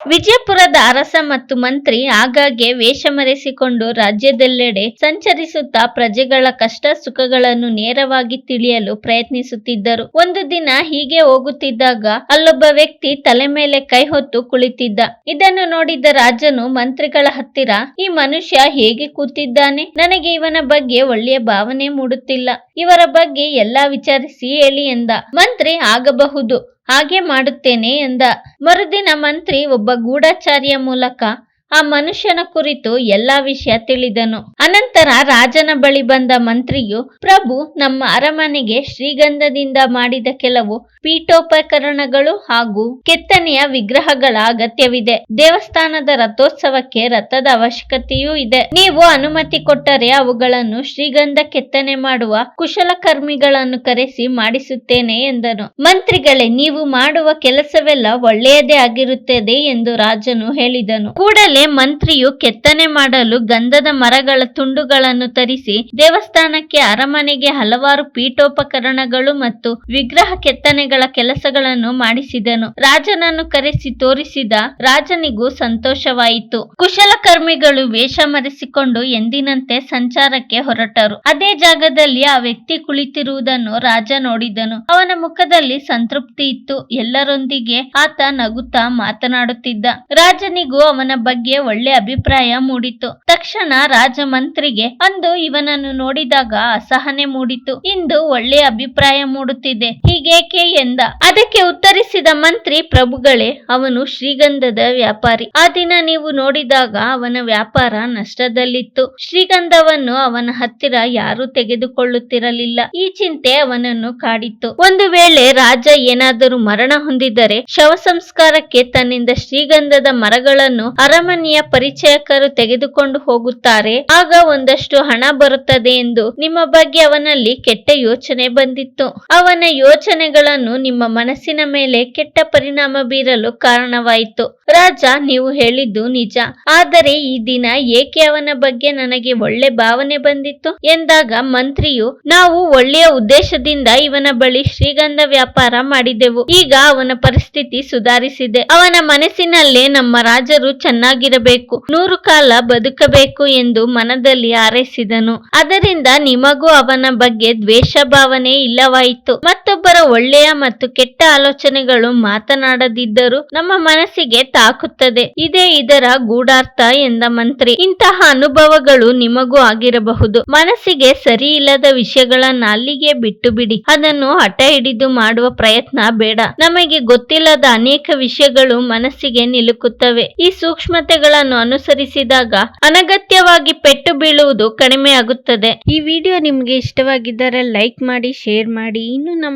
ವಿಜಯಪುರದ ಅರಸ ಮತ್ತು ಮಂತ್ರಿ ಆಗಾಗ್ಗೆ ವೇಷ ಮರೆಸಿಕೊಂಡು ರಾಜ್ಯದೆಲ್ಲೆಡೆ ಸಂಚರಿಸುತ್ತಾ ಪ್ರಜೆಗಳ ಕಷ್ಟ ಸುಖಗಳನ್ನು ನೇರವಾಗಿ ತಿಳಿಯಲು ಪ್ರಯತ್ನಿಸುತ್ತಿದ್ದರು. ಒಂದು ದಿನ ಹೀಗೆ ಹೋಗುತ್ತಿದ್ದಾಗ ಅಲ್ಲೊಬ್ಬ ವ್ಯಕ್ತಿ ತಲೆ ಮೇಲೆ ಕೈ ಹೊತ್ತು ಕುಳಿತಿದ್ದ. ಇದನ್ನು ನೋಡಿದ ರಾಜನು ಮಂತ್ರಿಗಳ ಹತ್ತಿರ, ಈ ಮನುಷ್ಯ ಹೇಗೆ ಕೂತಿದ್ದಾನೆ? ನನಗೆ ಇವನ ಬಗ್ಗೆ ಒಳ್ಳೆಯ ಭಾವನೆ ಮೂಡುತ್ತಿಲ್ಲ. ಇವರ ಬಗ್ಗೆ ಎಲ್ಲಾ ವಿಚಾರಿಸಿ ಹೇಳಿ ಎಂದ. ಮಂತ್ರಿ ಆಗಬಹುದು. ಹಾಗೆ ಮಾಡುತ್ತೇನೆ ಎಂದ. ಮರುದಿನ ಮಂತ್ರಿ ಒಬ್ಬ ಗೂಢಚಾರಿಯ ಮೂಲಕ ಆ ಮನುಷ್ಯನ ಕುರಿತು ಎಲ್ಲಾ ವಿಷಯ ತಿಳಿದನು. ಅನಂತರ ರಾಜನ ಬಳಿ ಬಂದ ಮಂತ್ರಿಯು, ಪ್ರಭು, ನಮ್ಮ ಅರಮನೆಗೆ ಶ್ರೀಗಂಧದಿಂದ ಮಾಡಿದ ಕೆಲವು ಪೀಠೋಪಕರಣಗಳು ಹಾಗೂ ಕೆತ್ತನೆಯ ವಿಗ್ರಹಗಳ ಅಗತ್ಯವಿದೆ. ದೇವಸ್ಥಾನದ ರಥೋತ್ಸವಕ್ಕೆ ರಥದ ಅವಶ್ಯಕತೆಯೂ ಇದೆ. ನೀವು ಅನುಮತಿ ಕೊಟ್ಟರೆ ಅವುಗಳನ್ನು ಶ್ರೀಗಂಧ ಕೆತ್ತನೆ ಮಾಡುವ ಕುಶಲಕರ್ಮಿಗಳನ್ನು ಕರೆಸಿ ಮಾಡಿಸುತ್ತೇನೆ ಎಂದನು. ಮಂತ್ರಿಗಳೇ, ನೀವು ಮಾಡುವ ಕೆಲಸವೆಲ್ಲ ಒಳ್ಳೆಯದೇ ಆಗಿರುತ್ತದೆ ಎಂದು ರಾಜನು ಹೇಳಿದನು. ಕೂಡಲೇ ಮಂತ್ರಿಯು ಕೆತ್ತನೆ ಮಾಡಲು ಗಂಧದ ಮರಗಳ ತುಂಡುಗಳನ್ನು ತರಿಸಿ ದೇವಸ್ಥಾನಕ್ಕೆ ಅರಮನೆಗೆ ಹಲವಾರು ಪೀಠೋಪಕರಣಗಳು ಮತ್ತು ವಿಗ್ರಹ ಕೆತ್ತನೆಗಳ ಕೆಲಸಗಳನ್ನು ಮಾಡಿಸಿದನು. ರಾಜನನ್ನು ಕರೆಸಿ ತೋರಿಸಿದ ರಾಜನಿಗೂ ಸಂತೋಷವಾಯಿತು. ಕುಶಲಕರ್ಮಿಗಳು ವೇಷ ಮರೆಸಿಕೊಂಡು ಎಂದಿನಂತೆ ಸಂಚಾರಕ್ಕೆ ಹೊರಟರು. ಅದೇ ಜಾಗದಲ್ಲಿ ಆ ವ್ಯಕ್ತಿ ಕುಳಿತಿರುವುದನ್ನು ರಾಜ ನೋಡಿದನು. ಅವನ ಮುಖದಲ್ಲಿ ಸಂತೃಪ್ತಿ ಇತ್ತು. ಎಲ್ಲರೊಂದಿಗೆ ಆತ ನಗುತ್ತಾ ಮಾತನಾಡುತ್ತಿದ್ದ. ರಾಜನಿಗೂ ಅವನ ಬಗ್ಗೆ ಒಳ್ಳೆ ಅಭಿಪ್ರಾಯ ಮೂಡಿತು ತಕ್ಷಣ ರಾಜಮಂತ್ರಿಗೆ, ಅಂದು ಇವನನ್ನು ನೋಡಿದಾಗ ಅಸಹನೆ ಮೂಡಿತು. ಇಂದು ಒಳ್ಳೆ ಅಭಿಪ್ರಾಯ ಮೂಡುತ್ತಿದೆ. ಹೀಗೇಕೆ ಎಂದ? ಅದಕ್ಕೆ ಉತ್ತರಿಸಿದ ಮಂತ್ರಿ, ಪ್ರಭುಗಳೇ, ಅವನು ಶ್ರೀಗಂಧದ ವ್ಯಾಪಾರಿ. ಆ ದಿನ ನೀವು ನೋಡಿದಾಗ ಅವನ ವ್ಯಾಪಾರ ನಷ್ಟದಲ್ಲಿತ್ತು. ಶ್ರೀಗಂಧವನ್ನು ಅವನ ಹತ್ತಿರ ಯಾರು ತೆಗೆದುಕೊಳ್ಳುತ್ತಿರಲಿಲ್ಲ. ಈ ಚಿಂತೆ ಅವನನ್ನು ಕಾಡಿತ್ತು. ಒಂದು ವೇಳೆ ರಾಜ ಏನಾದರೂ ಮರಣ ಹೊಂದಿದರೆ, ಶವ ಸಂಸ್ಕಾರಕ್ಕೆ ತನ್ನಿಂದ ಶ್ರೀಗಂಧದ ಮರಗಳನ್ನು ಅರಮನೆಯ ಪರಿಚಯಕರು ತೆಗೆದುಕೊಂಡು ಹೋಗುತ್ತಾರೆ. ಆಗ ಒಂದಷ್ಟು ಹಣ ಬರುತ್ತದೆ ಎಂದು ನಿಮ್ಮ ಬಗ್ಗೆ ಅವನಲ್ಲಿ ಕೆಟ್ಟ ಯೋಚನೆ ಬಂದಿತ್ತು. ಅವನ ಯೋಚನೆಗಳನ್ನು ನಿಮ್ಮ ಮನಸ್ಸಿನ ಮೇಲೆ ಕೆಟ್ಟ ಪರಿಣಾಮ ಬೀರಲು ಕಾರಣವಾಯಿತು. ರಾಜ, ನೀವು ಹೇಳಿದ್ದು ನಿಜ. ಆದರೆ ಈ ದಿನ ಏಕೆ ಅವನ ಬಗ್ಗೆ ನನಗೆ ಒಳ್ಳೆ ಭಾವನೆ ಬಂದಿತ್ತು? ಎಂದಾಗ ಮಂತ್ರಿಯು, ನಾವು ಒಳ್ಳೆಯ ಉದ್ದೇಶದಿಂದ ಇವನ ಬಳಿ ಶ್ರೀಗಂಧ ವ್ಯಾಪಾರ ಮಾಡಿದೆವು. ಈಗ ಅವನ ಪರಿಸ್ಥಿತಿ ಸುಧಾರಿಸಿದೆ. ಅವನ ಮನಸ್ಸಿನಲ್ಲೇ ನಮ್ಮ ರಾಜರು ಚೆನ್ನಾಗಿರಬೇಕು. ನೂರು ಕಾಲ ಬದುಕಬೇಕು. ಎಂದು ಮನದಲ್ಲಿ ಹಾರೈಸಿದನು. ಅದರಿಂದ ನಿಮಗೂ ಅವನ ಬಗ್ಗೆ ದ್ವೇಷ ಭಾವನೆ ಇಲ್ಲವಾಯಿತು. ಮತ್ತೊಬ್ಬರ ಒಳ್ಳೆಯ ಮತ್ತು ಕೆಟ್ಟ ಆಲೋಚನೆಗಳು ಮಾತನಾಡದಿದ್ದರೂ ನಮ್ಮ ಮನಸ್ಸಿಗೆ ತಾಕುತ್ತದೆ. ಇದೇ ಇದರ ಗೂಢಾರ್ಥ ಎಂದ ಮಂತ್ರಿ. ಇಂತಹ ಅನುಭವಗಳು ನಿಮಗೂ ಆಗಿರಬಹುದು. ಮನಸ್ಸಿಗೆ ಸರಿ ಇಲ್ಲದ ವಿಷಯಗಳನ್ನ ಅಲ್ಲಿಗೆ ಬಿಟ್ಟು ಬಿಡಿ ಅದನ್ನು ಹಠ ಹಿಡಿದು ಮಾಡುವ ಪ್ರಯತ್ನ ಬೇಡ. ನಮಗೆ ಗೊತ್ತಿಲ್ಲದ ಅನೇಕ ವಿಷಯಗಳು ಮನಸ್ಸಿಗೆ ನಿಲುಕುತ್ತವೆ. ಈ ಸೂಕ್ಷ್ಮತೆಗಳನ್ನು ಅನುಸರಿಸಿದಾಗ ಅನಗತ್ಯವಾಗಿ ಪೆಟ್ಟು ಬೀಳುವುದು ಕಡಿಮೆ ಆಗುತ್ತದೆ ಈ ವಿಡಿಯೋ ನಿಮಗೆ ಇಷ್ಟವಾಗಿದ್ದರೆ ಲೈಕ್ ಮಾಡಿ, ಶೇರ್ ಮಾಡಿ. ಇನ್ನು